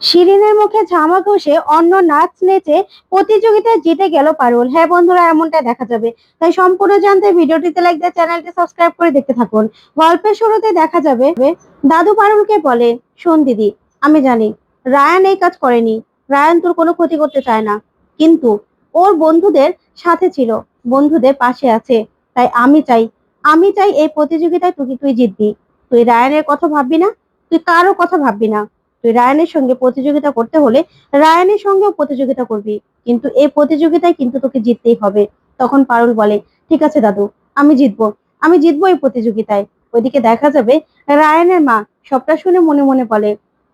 শিরিনের মুখে ঝামা ঘষে অন্য নাচ নেচে প্রতিযোগিতায় জিতে গেল পারুল। হ্যাঁ বন্ধুরা এমনটা দেখা যাবে। তাই সম্পূর্ণ জানতে ভিডিওটিতে লাইক দিয়ে চ্যানেলটি সাবস্ক্রাইব করে দেখতে থাকুন। গল্পের শুরুতে দেখা যাবে, দাদু পারুলকে বলে, শোন দিদি, আমি জানি রায়ান এই কাজ করেনি। রায়ান তোর কোনো ক্ষতি করতে চায় না। কিন্তু ওর বন্ধুদের সাথে ছিল, বন্ধুদের পাশে আছে। তাই আমি চাই আমি চাই এই প্রতিযোগিতায় তুই তুই জিতবি। তুই রায়ানের কথা ভাববি না, তুই কারও কথা ভাববি না। তুই রায়ানের সঙ্গে প্রতিযোগিতা করতে হলে রায়ানের সঙ্গেও প্রতিযোগিতা করবি। কিন্তু এই প্রতিযোগিতায় কিন্তু তোকে জিততেই হবে। তখন পারুল বলে, ঠিক আছে দাদু, আমি জিতবো। আমি জিতবো এই প্রতিযোগিতায়। ওইদিকে দেখা যাবে রায়ানের মা সবটা শুনে মনে মনে বলে,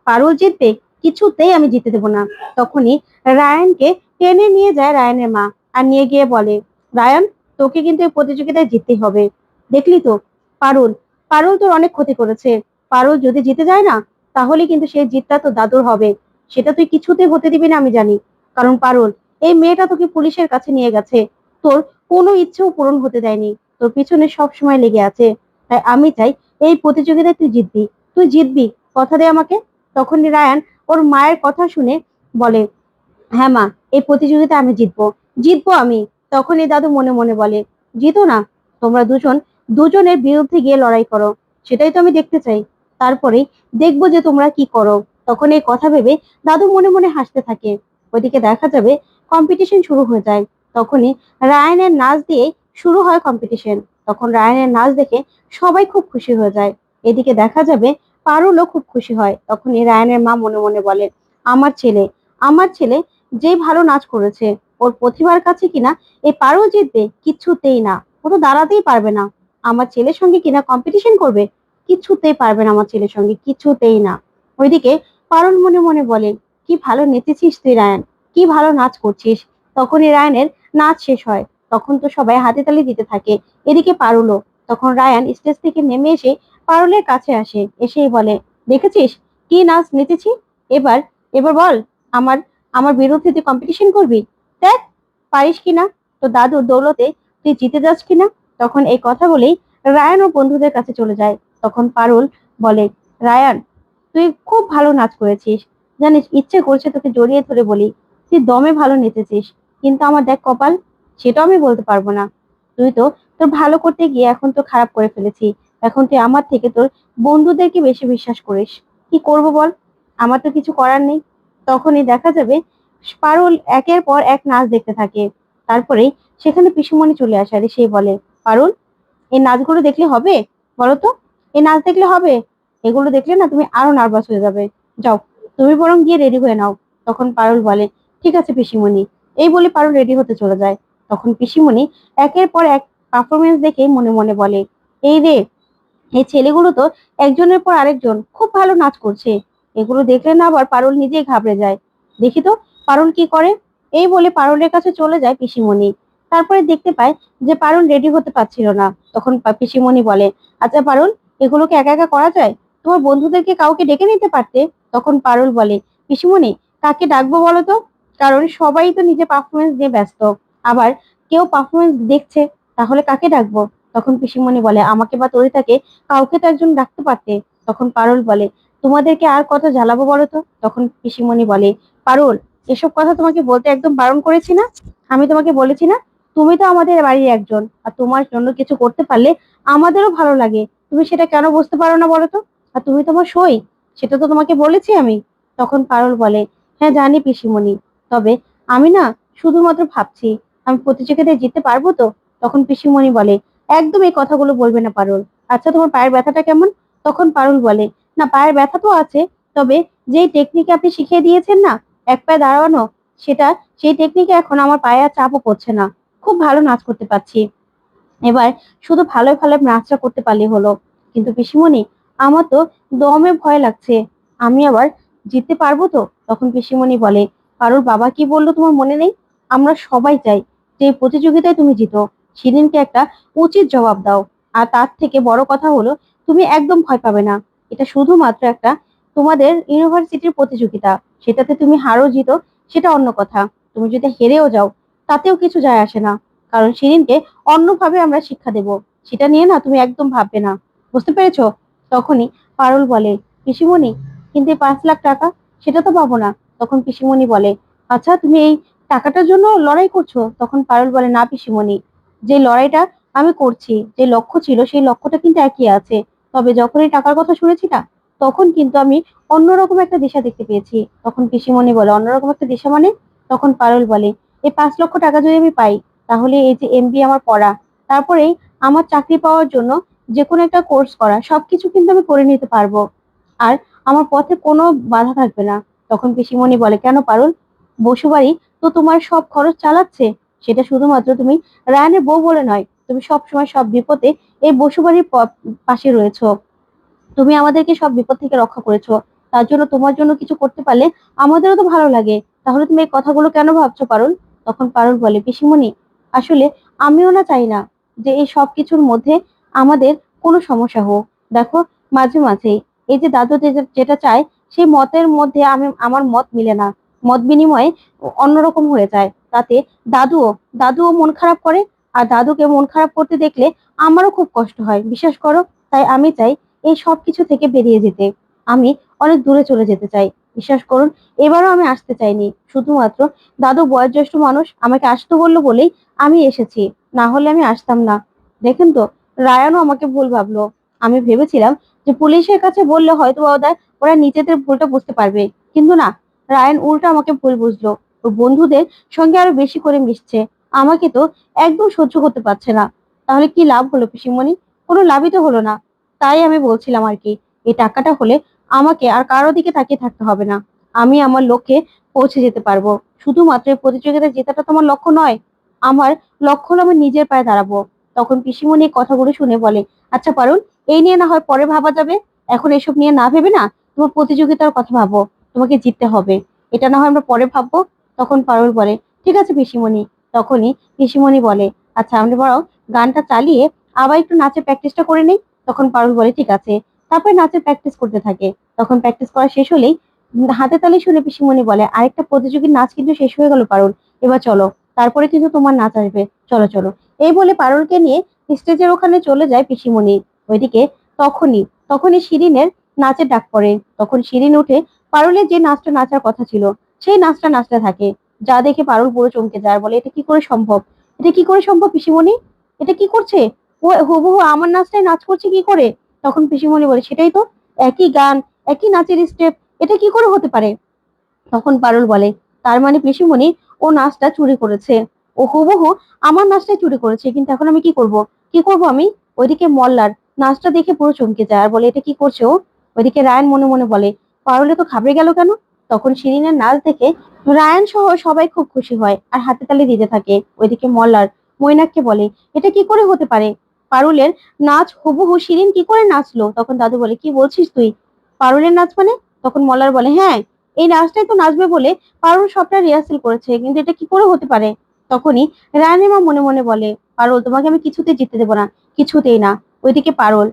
পারুল জিতবে, কিছুতেই আমি জিতে দেবো না। তখনই রায়ানকে টেনে নিয়ে যায় রায়ানের মা আর নিয়ে গিয়ে বলে, রায়ান, তোকে কিন্তু এই প্রতিযোগিতায় জিততেই হবে। দেখলি তো, পারুল পারুল তোর অনেক ক্ষতি করেছে। পারুল যদি জিতে যায় না তাহলে কিন্তু সেই জিতটা তো দাদুর হবে। সেটা তুই কিছুতে হতে দিবি না, আমি জানি। কারণ পারুল, এই মেয়েটা তোকে পুলিশের কাছে নিয়ে গেছে। তোর কোনো ইচ্ছেও পূরণ হতে দেয়নি। তোর পিছনে সব সময় লেগে আছে। তাই আমি চাই এই প্রতিযোগিতায় তুই জিতবি। তুই জিতবি, কথা দে আমাকে। তখনই রায়ান ওর মায়ের কথা শুনে বলে হ্যাঁ মা, এই প্রতিযোগিতা আমি জিতবো। জিতবো আমি। তখনই দাদু মনে মনে বলে, জিতো না? তোমরা দুজন, দুজনের বিরুদ্ধে গিয়ে লড়াই করো। সেটাই তো আমি দেখতে চাই। তারপরে দেখব যে তোমরা কি করো। তখন এই কথা ভেবে দাদু মনে মনে হাসতে থাকে। ওইদিকে দেখা যাবে কম্পিটিশন শুরু হয়ে যায়। তখনই রায়ানের নাচ দিয়ে শুরু হয় কম্পিটিশন তখন রায়ানের নাচ দেখে সবাই খুব খুশি হয়ে যায়। এদিকে দেখা যাবে পারুলও খুব খুশি হয়। তখনই রায়ানের মা মনে মনে বলে, আমার ছেলে আমার ছেলে যে ভালো নাচ করেছে, ওর প্রতিভার কাছে কিনা এই পারুল জিতবে কিচ্ছুতেই না। ও তো দাঁড়াতেই পারবে না। আমার ছেলের সঙ্গে কিনা কম্পিটিশন করবে? কিছুতেই পারবে না আমার ছেলের সঙ্গে, কিছুতেই না। ওইদিকে পারুল মনে মনে বলে, কি ভালো নেচেছিস তুই, রায়ান। কি ভালো নাচ করছিস। তখনই রায়ানের নাচ শেষ হয়। তখন তো সবাই হাতে তালি দিতে থাকে। এদিকে পারুলও। তখন রায়ান স্টেজ থেকে নেমে এসে পারুলের কাছে আসে। এসেই বলে, দেখেছিস? কি নাচ নেচেছি? এবার এবার বল, আমার আমার বিরুদ্ধে তুই কম্পিটিশন করবি? দেখ, পারিস কিনা তো দাদুর দৌলতে তুই জিতে যাস কিনা তখন এই কথা বলেই রায়ান ও বন্ধুদের কাছে চলে যায়। তখন পারুল বলে, রায়ান, তুই খুব ভালো নাচ করেছিস। জানিস, ইচ্ছে করছে তোকে জড়িয়ে ধরে বলি। তুই দমে ভালো নেচেছিস, কিন্তু আমার দেখ কপাল, সেটাও আমি বলতে পারব না। তুই তো তোর ভালো করতে গিয়ে এখন তো খারাপ করে ফেলেছি। এখন তুই আমার থেকে তোর বন্ধুদেরকে বেশি বিশ্বাস করিস। কি করব বল? আমার তো কিছু করার নেই। তখনই দেখা যাবে পারুল একের পর এক নাচ দেখতে থাকে। তারপরেই সেখানে পিসুমণি চলে আসে আর সেই বলে, পারুল, এই নাচগুলো দেখলে হবে? বলো তো? এই নাচ দেখলে হবে? এগুলো দেখলে না তুমি আরও নার্ভাস হয়ে যাবে। যাও, তুমি বরং গিয়ে রেডি হয়ে নাও। তখন পারুল বলে, ঠিক আছে পিসিমণি। এই বলে পারুল রেডি হতে চলে যায়। তখন পিসিমণি একের পর এক পারফরমেন্স দেখে মনে মনে বলে, এই রে এই ছেলেগুলো তো একজনের পর আরেকজন খুব ভালো নাচ করছে। এগুলো দেখলে না আবার পারুল নিজেই ঘাবড়ে যায়। দেখি তো, পারুল কি করে? এই বলে পারুলের কাছে চলে যায় পিসিমণি। তারপরে দেখতে পায় যে পারুল রেডি হতে পারছিল না। তখন পিসিমণি বলে আচ্ছা পারুল এগুলোকে একা একা করা যায়? তোমার বন্ধুদেরকে কাউকে ডেকে নিতে পারতে? তখন পারুল বলে, পিসিমণি, কাকে ডাকবো বলো তো? কারণ সবাই তো নিজে পারফরমেন্স নিয়ে ব্যস্ত। আবার কেউ পারফরমেন্স দেখছে, তাহলে কাকে ডাকবো? তখন পিসিমণি বলে, আমাকে বা তরিতাকে কাউকে তো একজন ডাকতে পারতে। তখন পারুল বলে, তোমাদেরকে আর কত জ্বালাবো বলো তো? তখন পিসিমণি বলে, পারুল, এসব কথা তোমাকে বলতে একদম বারণ করেছি না? আমি তোমাকে বলেছি না? তুমি তো আমাদের বাড়ির একজন, আর তোমার জন্য কিছু করতে পারলে আমাদেরও ভালো লাগে। তুমি সেটা কেন বুঝতে পারো না বলো তো? আর তুমি তোমার সই। সেটা তো তোমাকে বলেছি আমি। তখন পারুল বলে হ্যাঁ জানি পিসিমণি। তবে আমি না শুধুমাত্র ভাবছি, আমি প্রতিযোগিতায় জিততে পারব তো? তখন পিসিমণি বলে, একদম এই কথাগুলো বলবে না পারুল। আচ্ছা তোমার পায়ের ব্যথাটা কেমন? তখন পারুল বলে, না, পায়ের ব্যথা তো আছে, তবে যেই টেকনিক আপনি শিখিয়ে দিয়েছেন না, এক পায়ে দাঁড়ানো, সেটা সেই টেকনিকে এখন আমার পায়ে আর চাপও পড়ছে না। খুব ভালো নাচ করতে পারছি। এবার শুধু ভালো ভালো নাচটা করতে পারলে হলো। কিন্তু পিসিমণি, আমার তো দমে ভয় লাগছে। আমি আবার জিততে পারব তো? তখন পিসিমণি বলে কারোর বাবা কি বলল তোমার মনে নেই? আমরা সবাই চাই যে প্রতিযোগিতায় তুমি জিতো। সেদিনকে একটা উচিত জবাব দাও। আর তার থেকে বড় কথা হলো, তুমি একদম ভয় পাবে না। এটা শুধুমাত্র একটা তোমাদের ইউনিভার্সিটির প্রতিযোগিতা। সেটাতে তুমি হারো, জিতো, সেটা অন্য কথা। তুমি যদি হেরেও যাও, তাতেও কিছু যায় আসে না। কারণ সেদিনকে অন্যভাবে আমরা শিক্ষা দেব। সেটা নিয়ে না তুমি একদম ভাববে না। বুঝতে পেরেছ? তখনই পারুল বলে, পিসিমণি, কিন্তু পাঁচ লাখ টাকা? সেটা তো পাবো না। তখন পিসিমণি বলে আচ্ছা তুমি এই টাকাটার জন্য লড়াই করছ? তখন পারুল বলে, না পিসিমণি, যে লড়াইটা আমি করছি, যে লক্ষ্য ছিল, সেই লক্ষ্যটা কিন্তু একই আছে। তবে যখন এই টাকার কথা শুনেছি না তখন কিন্তু আমি অন্যরকম একটা দিশা দেখতে পেয়েছি। তখন পিসিমণি বলে, অন্যরকম একটা দিশা মানে? তখন পারুল বলে, এই পাঁচ লক্ষ টাকা যদি আমি পাই তাহলে এই যে এমবি আমার পড়া, তারপরেই আমার চাকরি পাওয়ার জন্য যে কোনো একটা কোর্স করা, সবকিছু কিন্তু আমি করে নিতে পারব। আর আমার পথে কোনো বাধা থাকবে না। তখন পিসিমণি বলে, কেন পারুল? বসুবাড়ি তো তোমার সব খরচ চালাচ্ছে। সেটা শুধুমাত্র তুমি রায়ানের বউ বলে নয়, তুমি সব সময় সব বিপদে এই বসুবাড়ির পাশে রয়েছো। তুমি আমাদেরকে সব বিপদ থেকে রক্ষা করেছ। তার জন্য তোমার জন্য কিছু করতে পারলে আমাদেরও তো ভালো লাগে। তাহলে তুমি এই কথাগুলো কেন ভাবছ পারুল? তখন পারুল বলে, পিসিমণি আসলে আমিও না চাই না যে এই সব কিছুর মধ্যে আমাদের কোনো সমস্যা হোক। দেখো, মাঝে মাঝে এই যে দাদু যেটা চায়, সেই মতের মধ্যে আমি আমার মত মিলে না। মত বিনিময়ে অন্যরকম হয়ে যায়। তাতে দাদুও দাদুও মন খারাপ করে আর দাদুকে মন খারাপ করতে দেখলে আমারও খুব কষ্ট হয়। বিশ্বাস করো, তাই আমি চাই এই সব কিছু থেকে বেরিয়ে যেতে। আমি অনেক দূরে চলে যেতে চাই। বিশ্বাস করুন, এবারও আমি আসতে চাইনি। শুধুমাত্র, দাদু বয়োজ্যেষ্ঠ মানুষ, আমাকে আসতে বলল বলেই আমি এসেছি, না হলে আমি আসতাম না। দেখেন তো, রায়ানও আমাকে ভুল ভাবলো। আমি ভেবেছিলাম যে পুলিশের কাছে বললে হয়তো বা ওদের, ওরা নিজেদের ভুলটা বুঝতে পারবে। কিন্তু না, রায়ান উল্টা আমাকে ভুল বুঝলো। ওর বন্ধুদের সঙ্গে আরও বেশি করে মিশছে। আমাকে তো একদম সহ্য করতে পারছে না। তাহলে কি লাভ হলো পিসিমণি? কোনো লাভই তো হলো না। তাই আমি বলছিলাম আর কি, এই টাকাটা হলে আমাকে আর কারও দিকে তাকিয়ে থাকতে হবে না। আমি আমার লক্ষ্যে পৌঁছে যেতে পারব। শুধুমাত্র প্রতিযোগিতায় জেতাটা তোমার লক্ষ্য নয়, আমার লক্ষ্য হলো আমি নিজের পায়ে দাঁড়াবো। তখন পিসিমণি কথাগুলো শুনে বলে আচ্ছা পারুল, এই নিয়ে না হয় পরে ভাবা যাবে? এখন এসব নিয়ে না ভেবে না? তোমার প্রতিযোগিতার কথা ভাবো। তোমাকে জিততে হবে। এটা না হয় আমরা পরে ভাববো? তখন পারুল বলে, ঠিক আছে পিসিমণি। তখনই পিসিমণি বলে আচ্ছা আমরা বরং গানটা চালিয়ে আবার একটু নাচের প্র্যাকটিসটা করে নেই? তখন পারুল বলে, ঠিক আছে। তারপরে নাচের প্র্যাকটিস করতে থাকে। তখন প্র্যাকটিস করা শেষ হলেই হাতে তালি শুনে পিসিমণি বলে, আরেকটা প্রতিযোগীর নাচ কিন্তু শেষ হয়ে গেল পারুল, এবার চলো। তারপরে কিন্তু তোমার নাচ আসবে। চলো চলো। এই বলে পারুলকে নিয়ে স্টেজের ওখানে চলে যায় পিসিমণি। ওইদিকে তখনই তখনই শিরিনের নাচের ডাক পড়ে। তখন শিরিন উঠে পারুলের যে নাচটা নাচার কথা ছিল, সেই নাচটা নাচতে থাকে। যা দেখে পারুল পুরো চমকে যায় বলে, এটা কি করে সম্ভব? এটা কি করে সম্ভব পিসিমণি? এটা কি করছে? ও, হুবহু আমার নাচটাই নাচ করছে কি করে? তখন পিসিমণি বলে, সেটাই তো একই গান, একই নাচের স্টেপ এটা কি করে হতে পারে? তখন পারুল বলে, তার মানে পিসিমণি, ও নাচটা চুরি করেছে। ও হুবহু আমার নাচটাই চুরি করেছে, কিন্তু এখন আমি কি করব? কি করব আমি? ওইদিকে মল্লার নাচটা দেখে পুরো চমকে যায়, আর বলে, এটা কি করছে ও? ওইদিকে রায়ান মনে মনে বলে, পারুলে তো ঘাবড়ে গেল কেন? তখন শিরিনের নাচ দেখে রায়ান সহ সবাই খুব খুশি হয় আর হাতে তালি দিতে থাকে। ওইদিকে মল্লার মৈনাককে বলে, এটা কি করে হতে পারে? পারুলের নাচ হুবহু শিরিন কি করে নাচলো? তখন দাদু বলে, কি বলছিস তুই? পারুলের নাচ মানে? তখন মল্লার বলে হ্যাঁ এই নাচটাই তো নাচবে বলে পারুল সবটা রিহার্সেল করেছে, কিন্তু এটা কি করে হতে পারে? তখনই রায়ানের মা মনে মনে বলে, পারুল, তোমাকে আমি কিছুতে জিততে দেবো না, কিছুতেই না, ওইদিকে পারুল।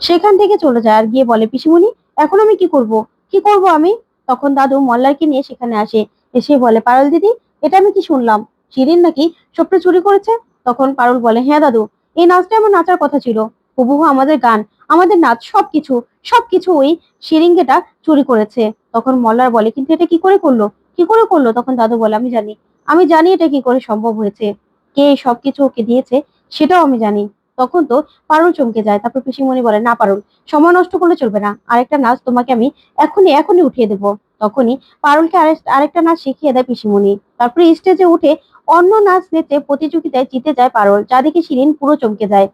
সেখান থেকে চলে যায় আর গিয়ে বলে, পিসিমণি, এখন আমি কি করব? কি করব আমি? তখন দাদু মল্লারকে নিয়ে সেখানে আসে, এসে বলে, পারুল দিদি, এটা আমি কি শুনলাম? শিরিন নাকি সবটা চুরি করেছে? তখন পারুল বলে হ্যাঁ দাদু এই নাচটা আমার নাচার কথা ছিল। হুবহু আমাদের গান, আমাদের নাচ, সবকিছু সবকিছু ওই শিরিঙ্গেটা চুরি করেছে। তখন মল্লার বলে, কিন্তু এটা কি করে করল? কি করে করল? তখন দাদু বলে, আমি জানি। আমি জানি এটা কি করে সম্ভব হয়েছে। কে সবকিছু ওকে দিয়েছে সেটাও আমি জানি। তখন তো পারুল চমকে যায়। তারপর পিসিমণি বলে, না পারুল, সময় নষ্ট করলে চলবে না। আরেকটা নাচ তোমাকে আমি এখনই এখনই উঠিয়ে দেবো। তখনই পারুলকে আরেক- আরেকটা নাচ শিখিয়ে দেয় পিসিমণি। তারপরে স্টেজে উঠে অন্য নাচ নেচে প্রতিযোগিতায় জিতে যায় পারুল যা দেখে শিরিন পুরো চমকে যায়।